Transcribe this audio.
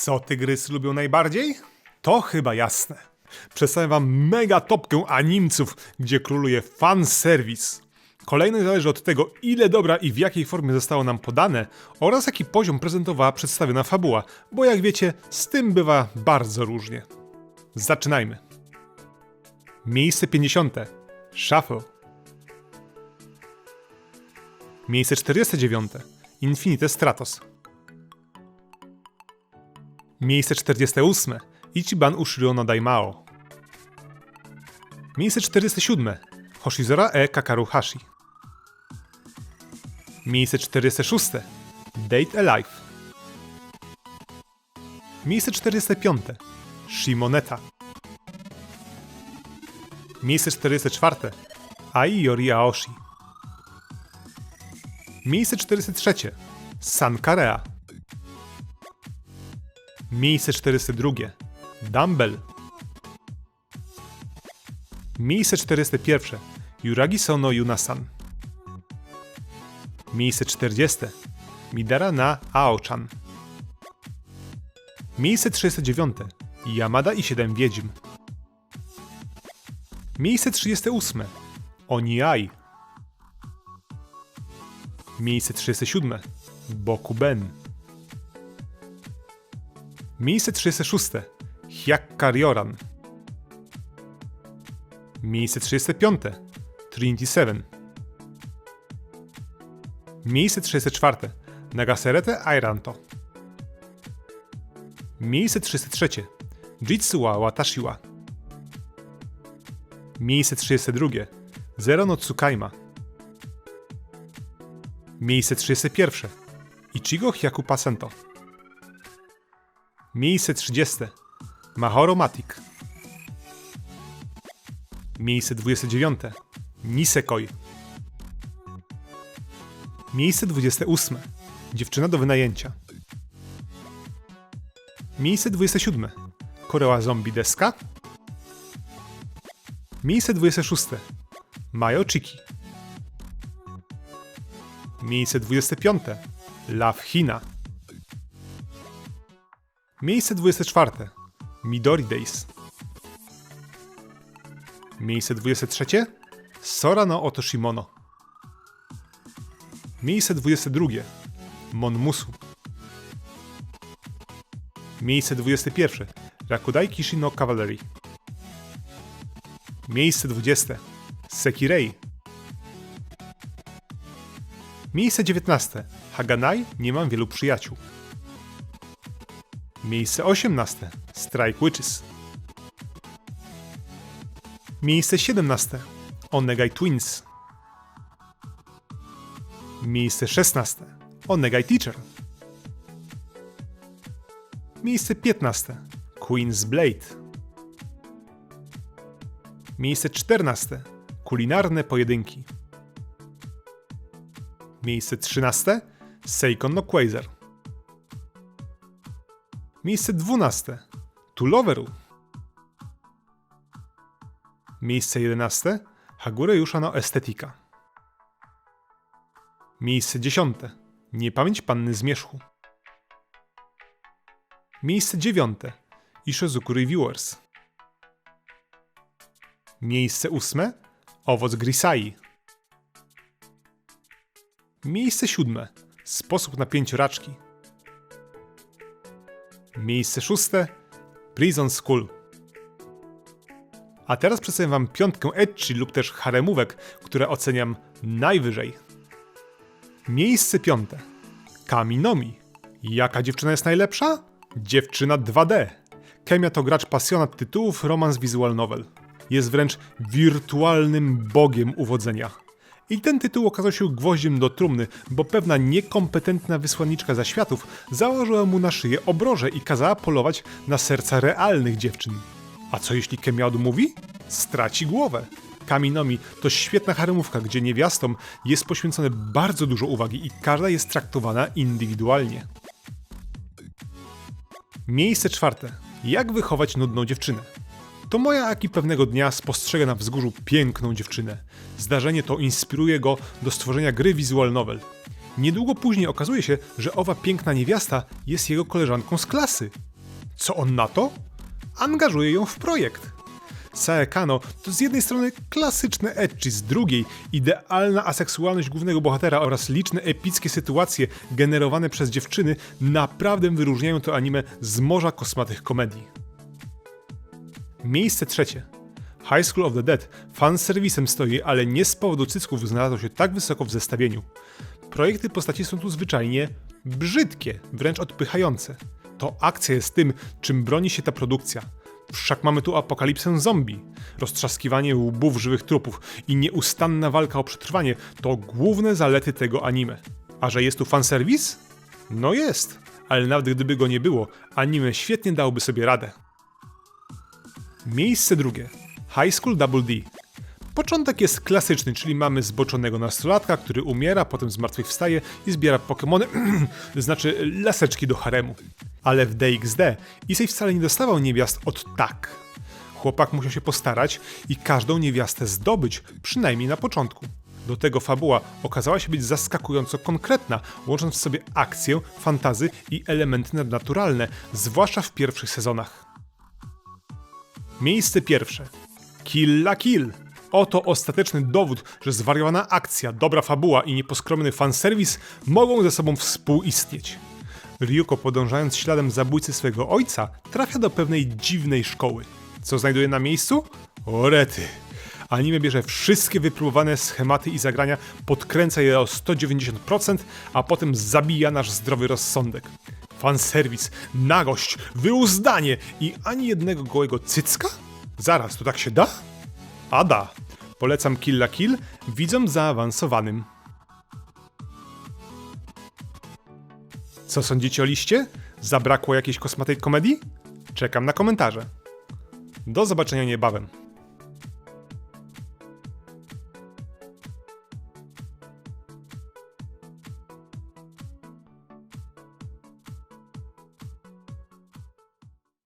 Co tygrysy lubią najbardziej? To chyba jasne. Przedstawię wam mega topkę animców, gdzie króluje fanserwis. Kolejność zależy od tego, ile dobra i w jakiej formie zostało nam podane oraz jaki poziom prezentowała przedstawiona fabuła, bo jak wiecie, z tym bywa bardzo różnie. Zaczynajmy. Miejsce 50. Shuffle. Miejsce 49. Infinite Stratos. Miejsce 48. Ichiban Ushiro no Daimao. Miejsce 47. Hoshizora e Kakaru Hashi. Miejsce 46. Date Alive. Miejsce 45. Shimoneta. Miejsce 44. Ai Yori Aoshi. Miejsce 43. Sankarea. Miejsce 42. Dumbbell. Miejsce 41. Yuragi Sono Yunasan. Miejsce 40. Midara na Aochan. Miejsce 39. Yamada i 7 Wiedźm. Miejsce 38. Oniai. Miejsce 37. Bokuben. Miejsce 36. Hyakkarioran. Miejsce 35. Trinity 7. Miejsce 34. Nagaserete Airanto. Miejsce 33. Jitsuwa Watashiwa. Miejsce 32. Zero no Tsukaima. Miejsce 31. Ichigo Hyakupa Sento. Miejsce 30. Mahoro Matic. Miejsce 29. Nisekoi. Miejsce 28. Dziewczyna do wynajęcia. Miejsce 27. Koreła Zombie Deska. Miejsce 26. Mayo Chiki. Miejsce 25. Love Hina. Miejsce 24. Midori Days. Miejsce 23. Sora no Otoshimono. Miejsce 22. Monmusu. Miejsce 21. Rakudai Kishi no Cavalry. Miejsce 20. Sekirei. Miejsce 19. Haganai Nie mam wielu przyjaciół. Miejsce 18. Strike Witches. Miejsce 17. Onegai Twins. Miejsce 16. Onegai Teacher. Miejsce 15. Queen's Blade. Miejsce 14. Kulinarne pojedynki. Miejsce 13. Seikon no Quasar. Miejsce 12. Tuloveru. Miejsce 11. Hagure Yusha no Estetika. Miejsce 10. Niepamięć Panny Zmierzchu. Miejsce 9. Ishizuku Reviewers. Miejsce 8. Owoc Grisai. Miejsce 7. Sposób na pięcioraczki. Miejsce 6. Prison School. A teraz przedstawię wam piątkę etchi lub też haremówek, które oceniam najwyżej. Miejsce piąte. Kaminomi. Jaka dziewczyna jest najlepsza? Dziewczyna 2D. Kemia to gracz pasjonat tytułów romans visual novel. Jest wręcz wirtualnym bogiem uwodzenia. I ten tytuł okazał się gwoździem do trumny, bo pewna niekompetentna wysłanniczka zaświatów założyła mu na szyję obroże i kazała polować na serca realnych dziewczyn. A co jeśli Kemia odmówi? Straci głowę. Kaminomi to świetna haremówka, gdzie niewiastom jest poświęcone bardzo dużo uwagi i każda jest traktowana indywidualnie. Miejsce czwarte. Jak wychować nudną dziewczynę? To moja Aki pewnego dnia spostrzega na wzgórzu piękną dziewczynę. Zdarzenie to inspiruje go do stworzenia gry visual novel. Niedługo później okazuje się, że owa piękna niewiasta jest jego koleżanką z klasy. Co on na to? Angażuje ją w projekt. Saekano to z jednej strony klasyczne ecchi, z drugiej idealna aseksualność głównego bohatera oraz liczne epickie sytuacje generowane przez dziewczyny naprawdę wyróżniają to anime z morza kosmatych komedii. Miejsce trzecie. High School of the Dead fanserwisem stoi, ale nie z powodu cycków znalazło się tak wysoko w zestawieniu. Projekty postaci są tu zwyczajnie brzydkie, wręcz odpychające. To akcja jest tym, czym broni się ta produkcja. Wszak mamy tu apokalipsę zombie. Roztrzaskiwanie łbów żywych trupów i nieustanna walka o przetrwanie to główne zalety tego anime. A że jest tu fanserwis? No jest, ale nawet gdyby go nie było, anime świetnie dałoby sobie radę. Miejsce drugie. High School Double D. Początek jest klasyczny, czyli mamy zboczonego nastolatka, który umiera, potem zmartwychwstaje i zbiera Pokémony, znaczy laseczki do haremu. Ale w DXD Issei wcale nie dostawał niewiast od tak. Chłopak musiał się postarać i każdą niewiastę zdobyć, przynajmniej na początku. Do tego fabuła okazała się być zaskakująco konkretna, łącząc w sobie akcję, fantazy i elementy nadnaturalne, zwłaszcza w pierwszych sezonach. Miejsce pierwsze. Kill la Kill. Oto ostateczny dowód, że zwariowana akcja, dobra fabuła i nieposkromny fanserwis mogą ze sobą współistnieć. Ryuko podążając śladem zabójcy swojego ojca trafia do pewnej dziwnej szkoły. Co znajduje na miejscu? Orety. Anime bierze wszystkie wypróbowane schematy i zagrania, podkręca je o 190%, a potem zabija nasz zdrowy rozsądek. Fanserwis, nagość, wyuzdanie i ani jednego gołego cycka? Zaraz, to tak się da? A da. Polecam Kill la Kill widzom zaawansowanym. Co sądzicie o liście? Zabrakło jakiejś kosmatej komedii? Czekam na komentarze. Do zobaczenia niebawem.